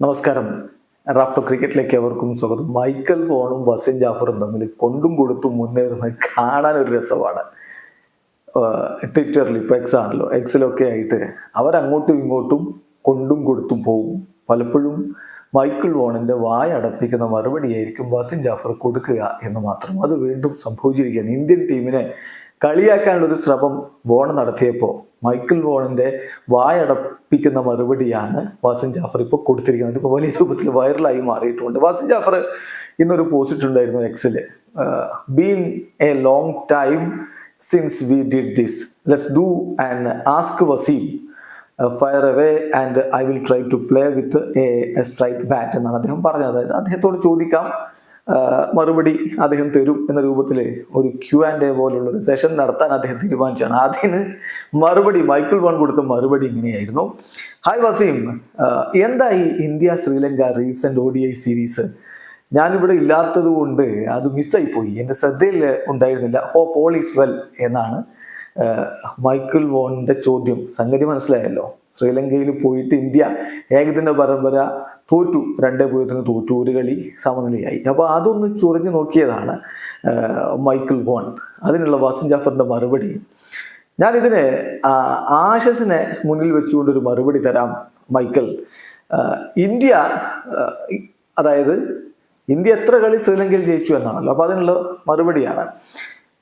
നമസ്കാരം. റാഫ്റ്റോ ക്രിക്കറ്റിലേക്ക് എവർക്കും സ്വാഗതം. മൈക്കൽ വോണും വസിൻ ജാഫറും തമ്മിൽ കൊണ്ടും കൊടുത്തും മുന്നേറുന്നത് കാണാൻ ഒരു രസമാണ് ട്വിറ്ററിൽ ഇപ്പോൾ എക്സ് ആണല്ലോ. എക്സിലൊക്കെ ആയിട്ട് അവരങ്ങോട്ടും ഇങ്ങോട്ടും കൊണ്ടും കൊടുത്തും പോവും. പലപ്പോഴും മൈക്കിൾ വോണിന്റെ വായ അടപ്പിക്കുന്ന മറുപടിയായിരിക്കും വസിൻ ജാഫർ കൊടുക്കുക എന്ന് മാത്രം. അത് വീണ്ടും സംഭവിച്ചിരിക്കുകയാണ്. ഇന്ത്യൻ ടീമിനെ കളിയാക്കാനുള്ള ഒരു ശ്രമം വോൺ നടത്തിയപ്പോൾ മൈക്കിൾ വോണിന്റെ വായടപ്പിക്കുന്ന മറുപടിയാണ് വാസിൻ ജാഫർ ഇപ്പോൾ കൊടുത്തിരിക്കുന്നത്. ഇപ്പോൾ വലിയ രൂപത്തിൽ വൈറലായി മാറിയിട്ടുണ്ട്. വാസിൻ ജാഫർ ഇന്നൊരു പോസ്റ്റ് ഉണ്ടായിരുന്നു എക്സിൽ been a long time since we did this let's do and ask Wasim fire away and I will try to play with a straight bat എന്നാണ് അദ്ദേഹം പറഞ്ഞത്. അതായത് അദ്ദേഹത്തോട് ചോദിക്കാം മറുപടി അദ്ദേഹം തരും എന്ന രൂപത്തിൽ ഒരു ക്യൂ ആൻഡ് എ പോലുള്ള ഒരു സെഷൻ നടത്താൻ അദ്ദേഹം തീരുമാനിച്ചാണ്. അതിന് മറുപടി മൈക്കിൾ വൺ കൊടുത്ത മറുപടി ഇങ്ങനെയായിരുന്നു. ഹായ് വസീം. എന്താ ഈ India Sri Lanka recent O D I series ഞാനിവിടെ ഇല്ലാത്തത് കൊണ്ട് അത് മിസ്സായി പോയി. എന്റെ ശ്രദ്ധയിൽ ഉണ്ടായിരുന്നില്ല. ഹോപ്പ് ഓൾ ഈസ് വെൽ എന്നാണ് മൈക്കിൾ വോണിന്റെ ചോദ്യം. സംഗതി മനസ്സിലായല്ലോ. ശ്രീലങ്കയിൽ പോയിട്ട് ഇന്ത്യ ഏകദിന പരമ്പര തോറ്റു. രണ്ട് പൂജ്യത്തിന് തോറ്റു. ഒരു കളി സമനിലയായി. അപ്പോൾ അതൊന്ന് ചൊറിഞ്ഞു നോക്കിയതാണ് മൈക്കിൾ വോൺ. അതിനുള്ള വാസിൻ ജാഫറിന്റെ മറുപടി. ഞാനിതിന് ആശസിനെ മുന്നിൽ വെച്ചുകൊണ്ട് ഒരു മറുപടി തരാം മൈക്കിൾ. ഇന്ത്യ അതായത് ഇന്ത്യ എത്ര കളി ശ്രീലങ്കയിൽ ജയിച്ചു എന്നാണല്ലോ. അപ്പോൾ അതിനുള്ള മറുപടിയാണ്.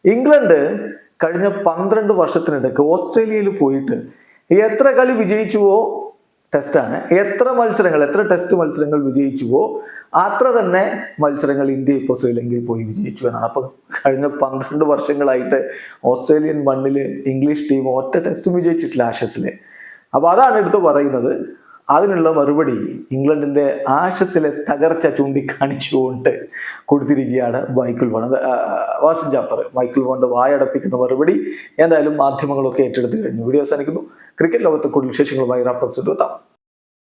ഇംഗ്ലണ്ട് കഴിഞ്ഞ പന്ത്രണ്ട് വർഷത്തിനിടയ്ക്ക് ഓസ്ട്രേലിയയിൽ പോയിട്ട് എത്ര കളി വിജയിച്ചുവോ ടെസ്റ്റാണ്. എത്ര മത്സരങ്ങൾ എത്ര ടെസ്റ്റ് മത്സരങ്ങൾ വിജയിച്ചുവോ അത്ര തന്നെ മത്സരങ്ങൾ ഇന്ത്യ ഇപ്പോൾ ശ്രീലങ്കയിൽ പോയി വിജയിച്ചു എന്നാണ്. അപ്പോൾ കഴിഞ്ഞ പന്ത്രണ്ട് വർഷങ്ങളായിട്ട് ഓസ്ട്രേലിയൻ മണ്ണിൽ ഇംഗ്ലീഷ് ടീം ഒറ്റ ടെസ്റ്റും വിജയിച്ചിട്ടില്ല ആഷസിൽ അപ്പോൾ അതാണ് എടുത്ത് പറയുന്നത്. അതിനുള്ള മറുപടി ഇംഗ്ലണ്ടിന്റെ ആഷസിലെ തകർച്ച ചൂണ്ടിക്കാണിച്ചുകൊണ്ട് കൊടുത്തിരിക്കുകയാണ് Michael Vaughan. Wasim Jaffer Michael വോണിന്റെ വായടപ്പിക്കുന്ന മറുപടി എന്തായാലും മാധ്യമങ്ങളൊക്കെ ഏറ്റെടുത്ത് കഴിഞ്ഞു. വീഡിയോ അവസാനിക്കുന്നു. ക്രിക്കറ്റ് ലോകത്തെ കൂടുതൽ വിശേഷങ്ങളുമായി റഫറൻസ് എത്താം.